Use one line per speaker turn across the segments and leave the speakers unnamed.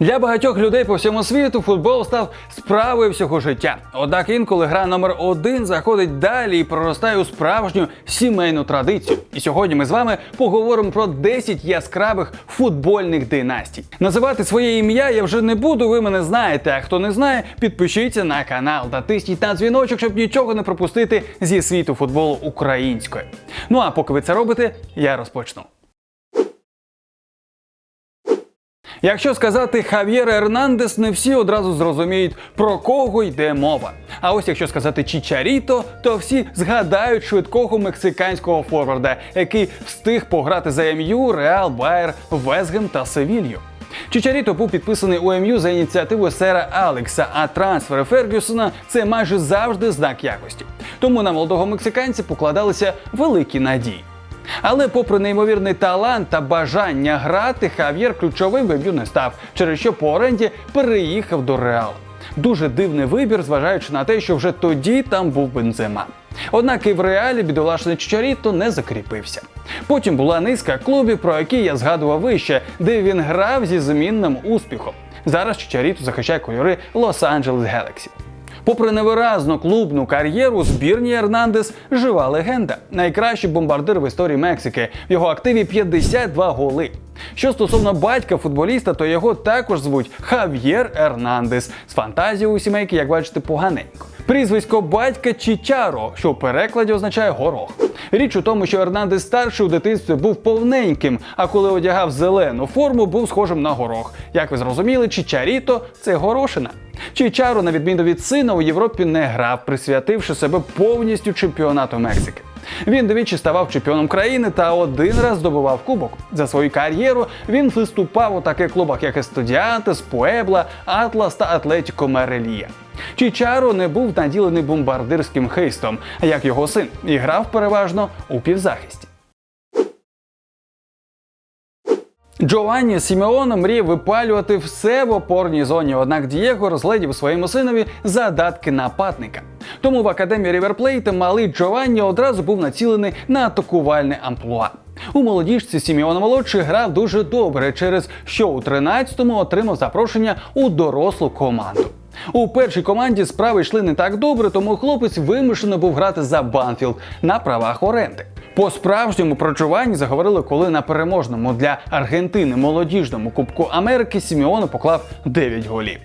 Для багатьох людей по всьому світу футбол став справою всього життя. Однак інколи гра номер один заходить далі і проростає у справжню сімейну традицію. І сьогодні ми з вами поговоримо про 10 яскравих футбольних династій. Називати своє ім'я я вже не буду, ви мене знаєте. А хто не знає, підпишіться на канал та тисніть на дзвіночок, щоб нічого не пропустити зі світу футболу української. Ну а поки ви це робите, я розпочну. Якщо сказати Хав'єр Ернандес, не всі одразу зрозуміють, про кого йде мова. А ось якщо сказати Чічаріто, то всі згадають швидкого мексиканського форварда, який встиг пограти за МЮ, Реал, Байер, Везгем та Севілью. Чичаріто був підписаний у МЮ за ініціативою сера Алекса, а трансфери Фергюсона це майже завжди знак якості. Тому на молодого мексиканця покладалися великі надії. Але, попри неймовірний талант та бажання грати, Хав'єр ключовим в МЮ не став, через що по оренді переїхав до Реала. Дуже дивний вибір, зважаючи на те, що вже тоді там був бензема. Однак і в реалі бідолашний Чичаріто не закріпився. Потім була низка клубів, про які я згадував вище, де він грав зі змінним успіхом. Зараз Чичаріто захищає кольори Лос-Анджелес Гелексі. Попри невиразну клубну кар'єру, збірні Ернандес жива легенда. Найкращий бомбардир в історії Мексики. В його активі 52 голи. Що стосовно батька футболіста, то його також звуть Хав'єр Ернандес. З фантазією у сімейки, як бачите, поганенько. Прізвисько батька Чічаро, що в перекладі означає горох. Річ у тому, що Ернандес старший у дитинстві був повненьким, а коли одягав зелену форму, був схожим на горох. Як ви зрозуміли, Чічаріто це горошина. Чичаро, на відміну від сина, у Європі не грав, присвятивши себе повністю чемпіонату Мексики. Він двічі ставав чемпіоном країни та один раз здобував кубок. За свою кар'єру він виступав у таких клубах, як Естудіантес, Пуебла, Атлас та Атлетіко Мерелія. Чічаро не був наділений бомбардирським хейстом, як його син, і грав переважно у півзахисті. Джованні Сімеоне мріяв випалювати все в опорній зоні, однак Дієго розглядів своєму синові задатки нападника. Тому в академії Ріверплейта малий Джованні одразу був націлений на атакувальне амплуа. У молодіжці Сімеона молодший грав дуже добре, через що у 13-му отримав запрошення у дорослу команду. У першій команді справи йшли не так добре, тому хлопець вимушено був грати за Банфілд на правах оренди. По справжньому прочуванні заговорили, коли на переможному для Аргентини молодіжному Кубку Америки Сімеону поклав 9 голів.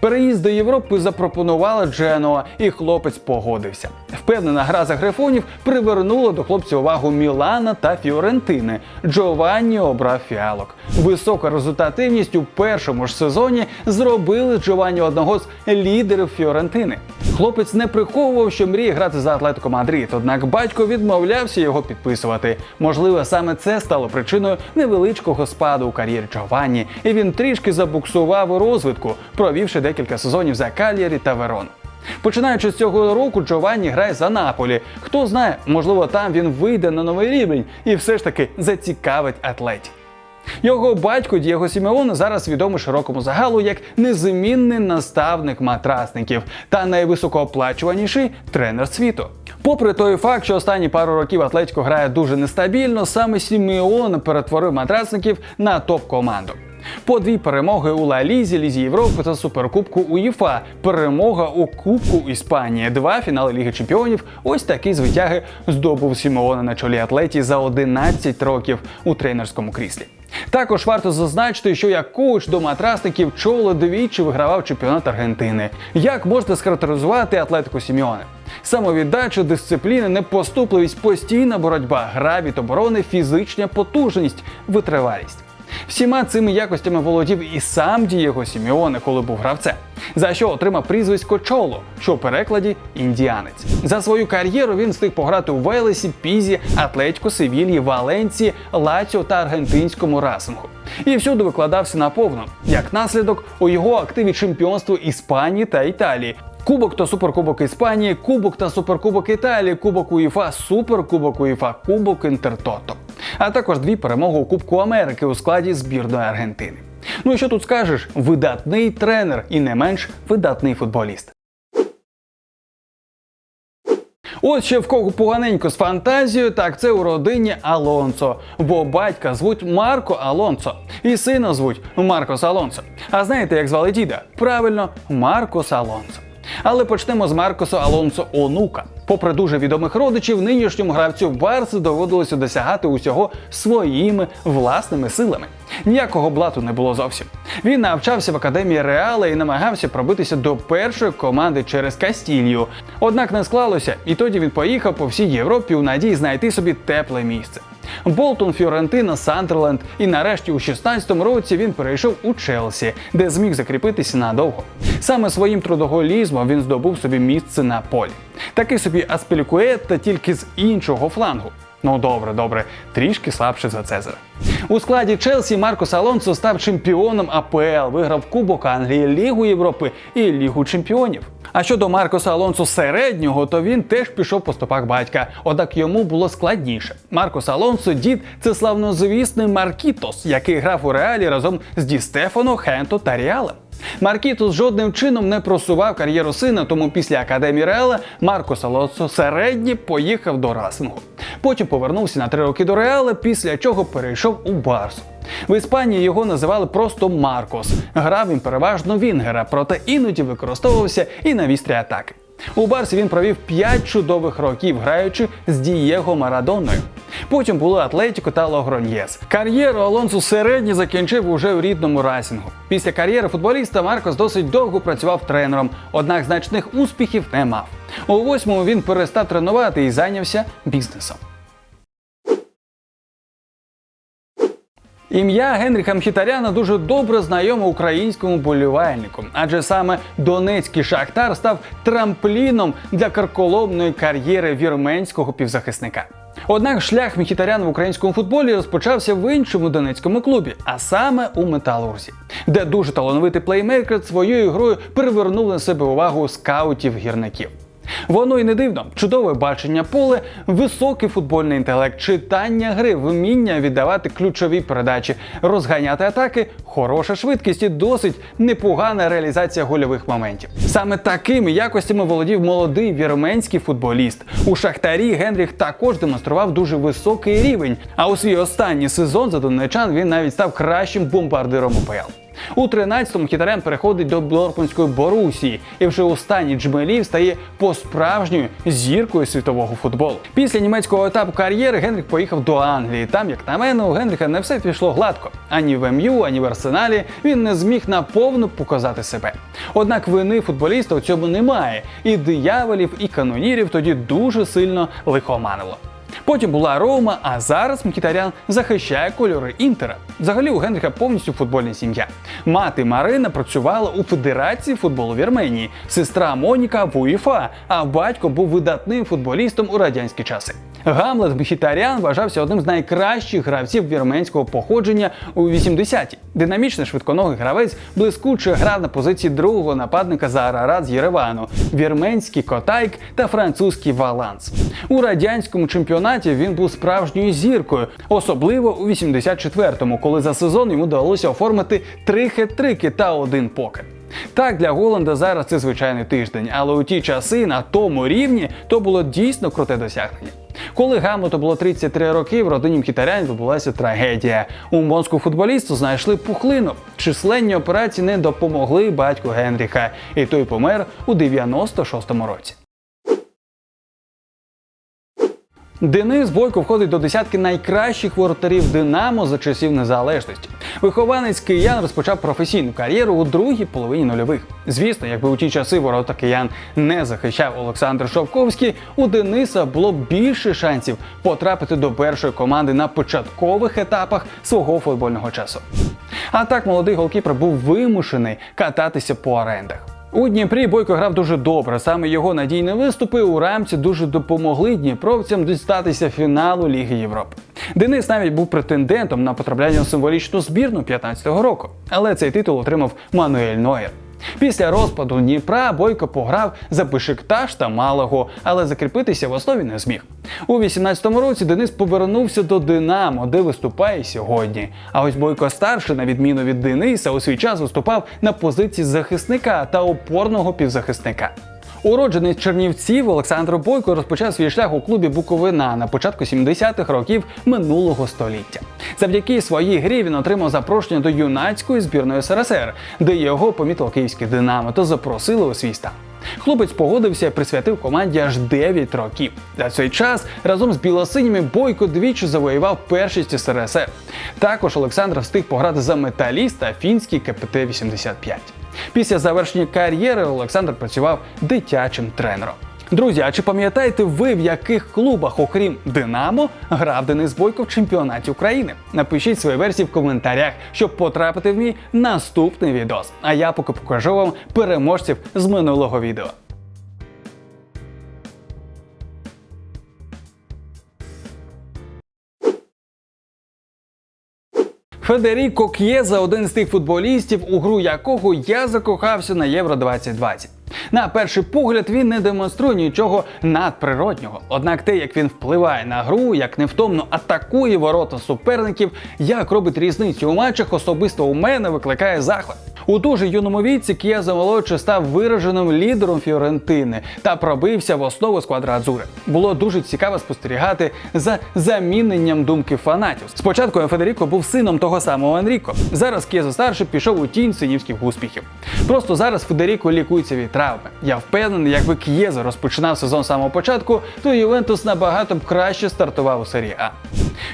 Переїзд до Європи запропонувала Дженуа, і хлопець погодився. Впевнена гра за грифонів привернула до хлопця увагу Мілана та Фіорентини. Джованні обрав фіалок. Висока результативність у першому ж сезоні зробили Джованні одного з лідерів Фіорентини. Хлопець не приховував, що мріє грати за Атлетико Мадрид, однак батько відмовлявся його підписувати. Можливо, саме це стало причиною невеличкого спаду у кар'єрі Джованні, і він трішки забуксував у розвитку, провівши декілька сезонів за Кальєрі та Верон. Починаючи з цього року, Джованні грає за Наполі. Хто знає, можливо, там він вийде на новий рівень і все ж таки зацікавить атлетів. Його батько Дієго Сімеон зараз відомий широкому загалу як незамінний наставник матрасників та найвисокооплачуваніший тренер світу. Попри той факт, що останні пару років Атлетико грає дуже нестабільно, саме Сімеон перетворив матрасників на топ-команду. По дві перемоги у Ла Лізі, Лізі Європи та Суперкубку УЄФА, перемога у Кубку Іспанії, два фінали Ліги Чемпіонів. Ось такі звитяги здобув Сімеона на чолі атлеті за 11 років у тренерському кріслі. Також варто зазначити, що як коуч до матрасників Чоло двічі вигравав чемпіонат Аргентини. Як можете схарактеризувати атлетику Сімеоне? Самовіддача, дисципліна, непоступливість, постійна боротьба, гра оборони, фізична потужність, витривалість. Всіма цими якостями володів і сам Дієго Сімеоне, коли був гравцем, за що отримав прізвисько Чоло, що в перекладі індіанець. За свою кар'єру він встиг пограти у Велесі, Пізі, Атлетіко, Севільї, Валенції, Лаціо та аргентинському расингу. І всюди викладався наповно. Як наслідок, у його активі чемпіонство Іспанії та Італії. Кубок та суперкубок Іспанії, Кубок та суперкубок Італії, Кубок УЄФА, Суперкубок УЄФА, Кубок Інтертото. А також дві перемоги у Кубку Америки у складі збірної Аргентини. Ну і що тут скажеш? Видатний тренер і не менш видатний футболіст. От ще в кого поганенько з фантазією, так це у родині Алонсо, бо батька звуть Марко Алонсо, і сина звуть Маркос Алонсо. А знаєте, як звали діда? Правильно, Маркос Алонсо. Але почнемо з Маркоса Алонсо онука. Попри дуже відомих родичів, нинішньому гравцю Барси доводилося досягати усього своїми власними силами. Ніякого блату не було зовсім. Він навчався в академії Реала і намагався пробитися до першої команди через Кастілью. Однак не склалося, і тоді він поїхав по всій Європі у надії знайти собі тепле місце. Болтон, Фіорентина, Сандерленд, і нарешті у 16-му році він перейшов у Челсі, де зміг закріпитися надовго. Саме своїм трудоголізмом він здобув собі місце на полі. Такий собі Аспілікуетта тільки з іншого флангу. Ну добре, добре, трішки слабше за Цезаря. У складі Челсі Маркос Алонсо став чемпіоном АПЛ, виграв Кубок Англії, Лігу Європи і Лігу Чемпіонів. А щодо Маркоса Алонсо середнього, то він теж пішов по стопах батька, однак йому було складніше. Маркос Алонсо дід це славнозвісний Маркітос, який грав у реалі разом з Ді Стефано, Хенто та Ріалем. Маркітус жодним чином не просував кар'єру сина, тому після академії Реала Маркос Алонсо середні поїхав до Расингу. Потім повернувся на три роки до Реала, після чого перейшов у Барсу. В Іспанії його називали просто Маркос. Грав він переважно Вінгера, проте іноді використовувався і на вістрі атаки. У Барсі він провів 5 чудових років, граючи з Дієго Марадоною. Потім були Атлетіко та Логроньєс. Кар'єру Алонсо середні закінчив уже в рідному райсингу. Після кар'єри футболіста Маркос досить довго працював тренером, однак значних успіхів не мав. У восьмому він перестав тренувати і зайнявся бізнесом. Ім'я Генріха Мхітаряна дуже добре знайоме українському болівальнику, адже саме Донецький шахтар став трампліном для карколомної кар'єри вірменського півзахисника. Однак шлях Мхітаряна в українському футболі розпочався в іншому донецькому клубі, а саме у Металурзі, де дуже талановитий плеймейкер своєю грою привернув на себе увагу скаутів гірників. Воно й не дивно. Чудове бачення поле, високий футбольний інтелект, читання гри, вміння віддавати ключові передачі, розганяти атаки, хороша швидкість і досить непогана реалізація гольових моментів. Саме такими якостями володів молодий вірменський футболіст. У Шахтарі Генріх також демонстрував дуже високий рівень. А у свій останній сезон за донечан він навіть став кращим бомбардиром УПЛ. У 13-му Хітарян переходить до Дортмундської Борусії і вже у стані джмелів стає по-справжньою зіркою світового футболу. Після німецького етапу кар'єри Генріх поїхав до Англії. Там, як на мене, у Генріха не все пішло гладко. Ані в МЮ, ані в Арсеналі він не зміг наповну показати себе. Однак вини футболіста у цьому немає. І дияволів, і канонірів тоді дуже сильно лихоманило. Потім була Рома, а зараз Мкітарян захищає кольори Інтера. Взагалі у Генріха повністю футбольна сім'я. Мати Марина працювала у Федерації футболу Вірменії, сестра Моніка в УЄФА, а батько був видатним футболістом у радянські часи. Гамлет Мхітарян вважався одним з найкращих гравців вірменського походження у 80-ті. Динамічний швидконогий гравець блискуче грав на позиції другого нападника за Арарат з Єревану, вірменський Котайк та французький Валанс. У радянському чемпіонаті він був справжньою зіркою, особливо у 84-му, коли за сезон йому вдалося оформити три хет-трики та один покер. Так, для Голланда зараз це звичайний тиждень, але у ті часи на тому рівні то було дійсно круте досягнення. Коли Гамлету було 33 роки, в родині Мхітарян відбулася трагедія. У монську футболісту знайшли пухлину. Численні операції не допомогли батьку Генріха, і той помер у 96-му році. Денис Бойко входить до десятки найкращих воротарів Динамо за часів незалежності. Вихованець киян розпочав професійну кар'єру у другій половині нульових. Звісно, якби у ті часи ворота киян не захищав Олександр Шовковський, у Дениса було б більше шансів потрапити до першої команди на початкових етапах свого футбольного часу. А так молодий голкіпер був вимушений кататися по орендах. У Дніпрі Бойко грав дуже добре. Саме його надійні виступи у рамці дуже допомогли дніпровцям дістатися фіналу Ліги Європи. Денис навіть був претендентом на потрапляння у символічну збірну 15-го року, але цей титул отримав Мануель Нойер. Після розпаду Дніпра Бойко пограв за Бешикташ та Малого, але закріпитися в основі не зміг. У 18-му році Денис повернувся до Динамо, де виступає сьогодні. А ось Бойко старший, на відміну від Дениса, у свій час виступав на позиції захисника та опорного півзахисника. Уроджений Чернівців Олександр Бойко розпочав свій шлях у клубі Буковина на початку 70-х років минулого століття. Завдяки своїй грі він отримав запрошення до юнацької збірної СРСР, де його помітило київське Динамо та запросили у свій стан. Хлопець погодився і присвятив команді аж 9 років. За цей час разом з білосиніми Бойко двічі завоював першість СРСР. Також Олександр встиг пограти за металіст та фінський КПТ-85. Після завершення кар'єри Олександр працював дитячим тренером. Друзі, а чи пам'ятаєте ви, в яких клубах, окрім Динамо, грав Денис Бойко в чемпіонаті України? Напишіть свої версії в коментарях, щоб потрапити в мій наступний відос. А я поки покажу вам переможців з минулого відео. Федеріко К'єза один з тих футболістів, у гру якого я закохався на Євро 2020. На перший погляд він не демонструє нічого надприроднього. Однак те, як він впливає на гру, як невтомно атакує ворота суперників, як робить різницю у матчах, особисто у мене викликає захват. У дуже юному віці К'єза молодший став вираженим лідером Фіорентини та пробився в основу сквадра Адзури. Було дуже цікаво спостерігати за заміненням думки фанатів. Спочатку Федеріко був сином того самого Енріко. Зараз К'єза старший пішов у тінь синівських успіхів. Просто зараз Федеріко лікується від травми. Я впевнений, якби К'єза розпочинав сезон з самого початку, то Ювентус набагато б краще стартував у серії А.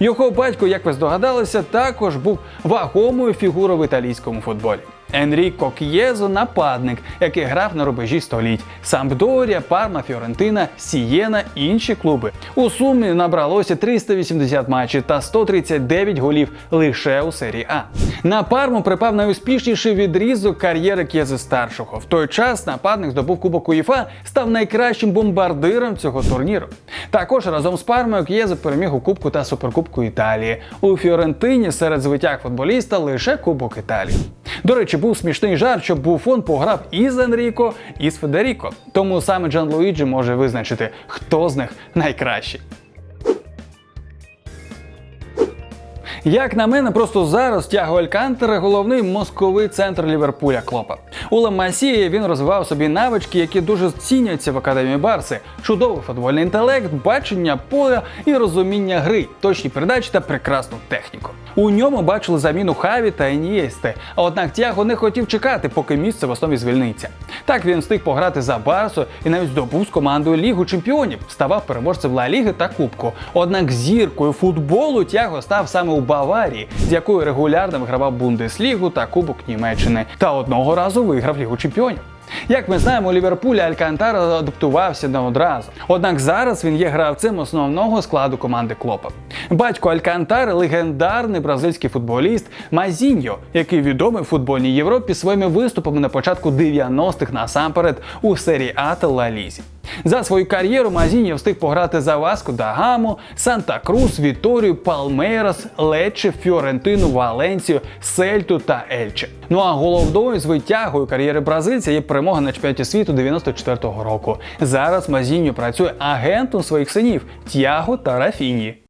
Його батько, як ви здогадалися, також був вагомою фігурою в італійському футболі. Енріко К'єзо нападник, який грав на рубежі століть. Сампдорія, Парма, Фіорентина, Сієна інші клуби. У сумі набралося 380 матчів та 139 голів лише у серії А. На Парму припав найуспішніший відрізок кар'єри К'єзи старшого. В той час нападник здобув Кубок УЄФА, став найкращим бомбардиром цього турніру. Також разом з Пармою К'єза переміг у Кубку та Суперкубку Італії. У Фіорентині серед звитяг футболіста лише Кубок Італії. До речі, був смішний жарт, що Буфон пограв і з Енріко, і з Федеріко. Тому саме Джан Луїджі може визначити, хто з них найкращий. Як на мене, просто зараз Тяго Алькантера головний мозковий центр Ліверпуля Клопа. У Ламасії він розвивав собі навички, які дуже ціняться в академії Барси: чудовий футбольний інтелект, бачення поля і розуміння гри, точні передачі та прекрасну техніку. У ньому бачили заміну Хаві та Енієсте, а однак Тяго не хотів чекати, поки місце в основі звільниться. Так він встиг пограти за Барсу і навіть здобув з командою Лігу чемпіонів, ставав переможцем Ла Ліги та Кубку. Однак зіркою футболу Тяго став саме у Баварії, з якою регулярно вигравав Бундеслігу та Кубок Німеччини, та одного разу виграв Лігу чемпіонів. Як ми знаємо, у Ліверпулі Алькантара адаптувався не одразу. Однак зараз він є гравцем основного складу команди Клопа. Батько Алькантари легендарний бразильський футболіст Мазіньо, який відомий в футбольній Європі своїми виступами на початку 90-х насамперед у серії А та Ла Лізі. За свою кар'єру Мазіньо встиг пограти за Васку да Гаму, Санта-Крус, Віторію, Палмейрос, Лече, Фіорентину, Валенсію, Сельту та Ельче. Ну а головною звитягою кар'єри бразильця є перемога на чемпіонаті світу 94-го року. Зараз Мазіньо працює агентом своїх синів Тяго та Рафіні.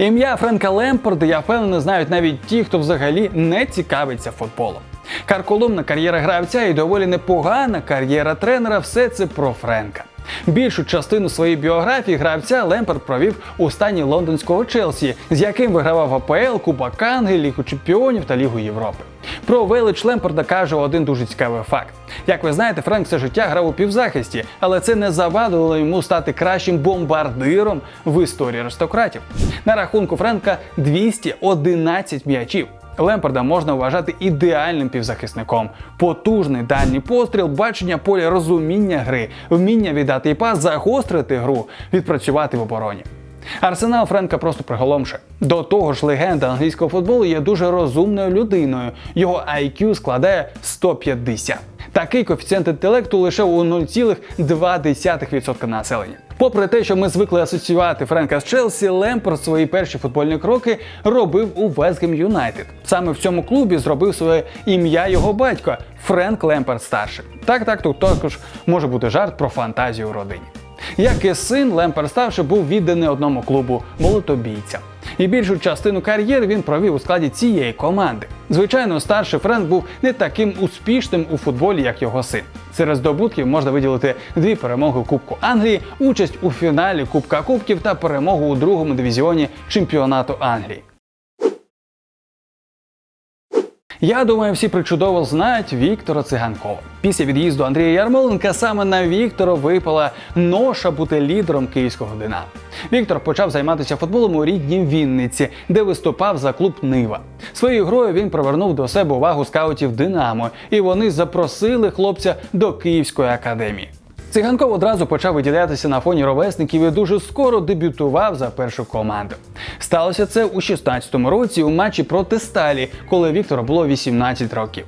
Ім'я Френка Лемпорда, я впевнений, знають навіть ті, хто взагалі не цікавиться футболом. Карколомна кар'єра гравця і доволі непогана кар'єра тренера все це про Френка. Більшу частину своєї біографії гравця Лемпард провів у стані лондонського Челсі, з яким вигравав АПЛ, Кубок Англії, Лігу Чемпіонів та Лігу Європи. Про велич Лемпарда каже один дуже цікавий факт. Як ви знаєте, Френк все життя грав у півзахисті, але це не завадило йому стати кращим бомбардиром в історії аристократів. На рахунку Френка 211 м'ячів. Лемпарда можна вважати ідеальним півзахисником. Потужний дальній постріл, бачення поля розуміння гри, вміння віддати і пас, загострити гру, відпрацювати в обороні. Арсенал Френка просто приголомшує. До того ж, легенда англійського футболу є дуже розумною людиною. Його IQ складає 150. Такий коефіцієнт інтелекту лише у 0,2% населення. Попри те, що ми звикли асоціювати Френка з Челсі, Лемпорт свої перші футбольні кроки робив у Вестгем Юнайтед. Саме в цьому клубі зробив своє ім'я його батько Френк Лемпард старший. Так, так, тут також може бути жарт про фантазію родині. Як і син, Лемпард старший був відданий одному клубу молотобійця. І більшу частину кар'єри він провів у складі цієї команди. Звичайно, старший Френк був не таким успішним у футболі, як його син. Серед здобутків можна виділити дві перемоги Кубку Англії, участь у фіналі Кубка Кубків та перемогу у другому дивізіоні чемпіонату Англії. Я думаю, всі причудово знають Віктора Циганкова. Після від'їзду Андрія Ярмоленка саме на Віктора випала ноша бути лідером київського Динамо. Віктор почав займатися футболом у рідній Вінниці, де виступав за клуб Нива. Своєю грою він привернув до себе увагу скаутів Динамо, і вони запросили хлопця до Київської академії. Циганков одразу почав виділятися на фоні ровесників і дуже скоро дебютував за першу команду. Сталося це у 16-му році у матчі проти Сталі, коли Віктору було 18 років.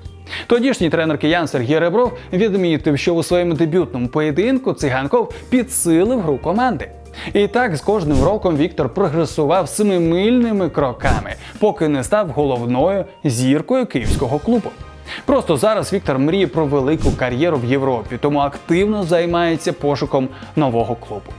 Тодішній тренер киян Сергій Ребров відмітив, що у своєму дебютному поєдинку циганков підсилив гру команди. І так з кожним роком Віктор прогресував семимильними кроками, поки не став головною зіркою київського клубу. Просто зараз Віктор мріє про велику кар'єру в Європі, тому активно займається пошуком нового клубу.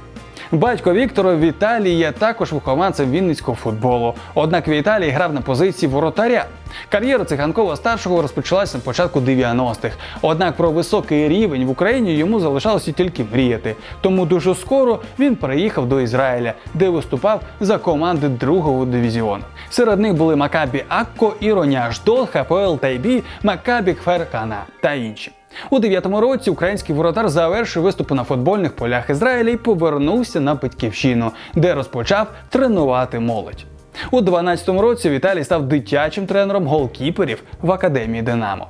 Батько Віктора Віталій є також вихованцем вінницького футболу. Однак Віталій грав на позиції воротаря. Кар'єра циганкова старшого розпочалася на початку 90-х. Однак про високий рівень в Україні йому залишалося тільки мріяти. Тому дуже скоро він переїхав до Ізраїля, де виступав за команди другого дивізіону. Серед них були Макабі Акко, Іроня Аждол, ХПЛ Тайбі, Макабі Кферкана та інші. У дев'ятому році український воротар завершив виступи на футбольних полях Ізраїля і повернувся на батьківщину, де розпочав тренувати молодь. У 12-му році Віталій став дитячим тренером голкіперів в академії Динамо.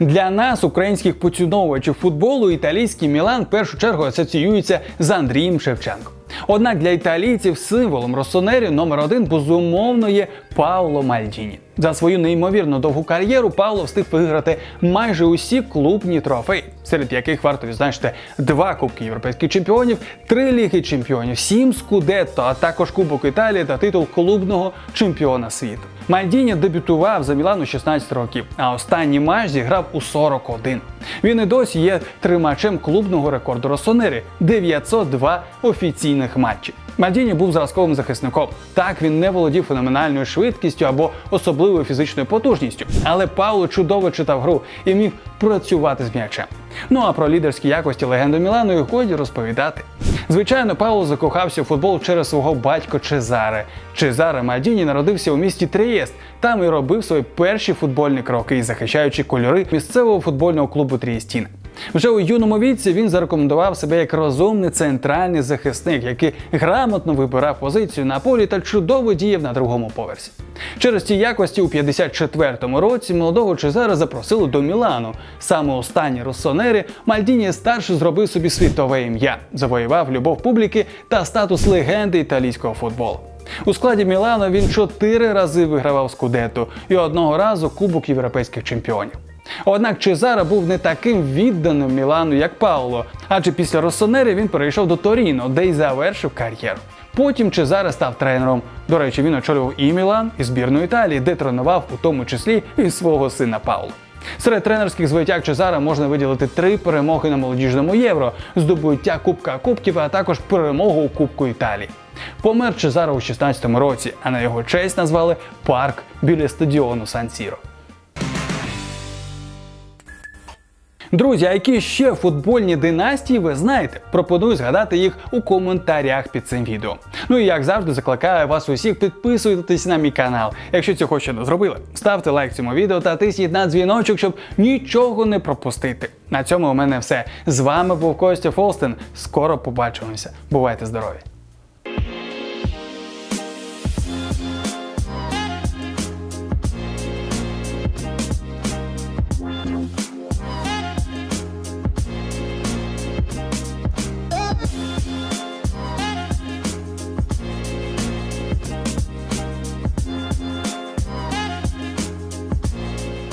Для нас, українських поціновувачів футболу, італійський Мілан в першу чергу асоціюється з Андрієм Шевченком. Однак для італійців символом росонерів номер один безумовно є Пауло Мальдіні. За свою неймовірно довгу кар'єру Пауло встиг виграти майже усі клубні трофеї, серед яких варто відзначити два кубки європейських чемпіонів, три ліги чемпіонів, сім скудетто, а також Кубок Італії та титул клубного чемпіона світу. Мальдіні дебютував за Мілан у 16 років, а останній матч зіграв у 41. Він і досі є тримачем клубного рекорду Росонери 902 офіційних матчів. Мальдіні був зразковим захисником. Так він не володів феноменальною швидкістю або особливою фізичною потужністю, але Пауло чудово читав гру і міг працювати з м'ячем. Ну а про лідерські якості легенди Мілану і годі розповідати. Звичайно, Пауло закохався в футбол через свого батька Чезаре. Чезаре Мальдіні народився у місті Трієст. Там і робив свої перші футбольні кроки, захищаючи кольори місцевого футбольного клубу Трієстін. Вже у юному віці він зарекомендував себе як розумний центральний захисник, який грамотно вибирав позицію на полі та чудово діяв на другому поверсі. Через ці якості у 54-му році молодого Чезаре запросили до Мілану. Саме останні росонери Мальдіні старший зробив собі світове ім'я, завоював любов публіки та статус легенди італійського футболу. У складі Мілану він чотири рази вигравав Скудету і одного разу Кубок європейських чемпіонів. Однак Чезаре був не таким відданим Мілану, як Пауло, адже після Росонери він перейшов до Торіно, де й завершив кар'єру. Потім Чезаре став тренером. До речі, він очолював і Мілан, і збірну Італії, де тренував у тому числі і свого сина Пауло. Серед тренерських звитяг Чезара можна виділити три перемоги на молодіжному євро, здобуття Кубка Кубків, а також перемогу у Кубку Італії. Помер Чезаро у 16-му році, а на його честь назвали парк біля стадіону Сан-Сіро. Друзі, а які ще футбольні династії ви знаєте? Пропоную згадати їх у коментарях під цим відео. Ну і як завжди, закликаю вас усіх підписуйтесь на мій канал. Якщо цього ще не зробили, ставте лайк цьому відео та тисніть на дзвіночок, щоб нічого не пропустити. На цьому у мене все. З вами був Костя Фолстен. Скоро побачимося. Бувайте здорові!